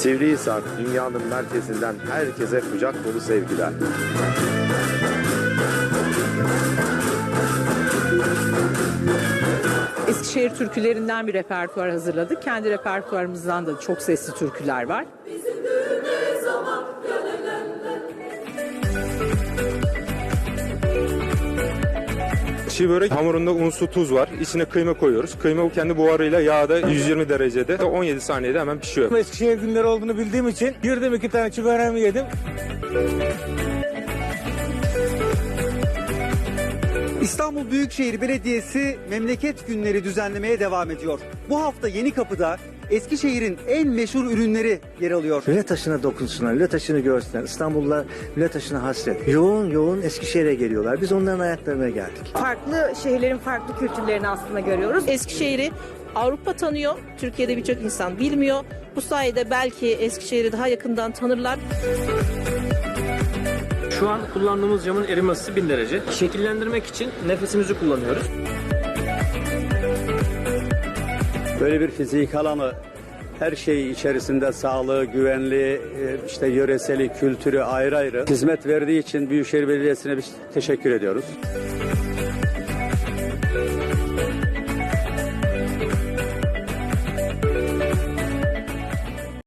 Sivrihisar dünyanın merkezinden herkese kucak dolu sevgiler. Eskişehir türkülerinden bir repertuar hazırladık. Kendi repertuarımızdan da çok sesli türküler var. Çiğ börek hamurunda un, su, tuz var. İçine kıyma koyuyoruz. Kıyma bu kendi buharıyla yağda 120 derecede 17 saniyede hemen pişiyor. Eskişehir günleri olduğunu bildiğim için girdim iki tane çiğ böreğimi yedim. İstanbul Büyükşehir Belediyesi memleket günleri düzenlemeye devam ediyor. Bu hafta Yeni Kapı'da Eskişehir'in en meşhur ürünleri yer alıyor. Lüle taşına dokunsunlar, lüle taşını görsünler. İstanbullular lüle taşına hasret. Yoğun yoğun Eskişehir'e geliyorlar. Biz onların ayaklarına geldik. farklı şehirlerin farklı kültürlerini aslında görüyoruz. Eskişehir'i Avrupa tanıyor, Türkiye'de birçok insan bilmiyor. Bu sayede belki Eskişehir'i daha yakından tanırlar. Şu an kullandığımız camın erimesi 1000 derece. Şekillendirmek için nefesimizi kullanıyoruz. Böyle bir fizik alanı her şey içerisinde sağlığı, güvenliği, e, işte yöreseli, kültürü ayrı ayrı hizmet verdiği için Büyükşehir Belediyesi'ne biz teşekkür ediyoruz.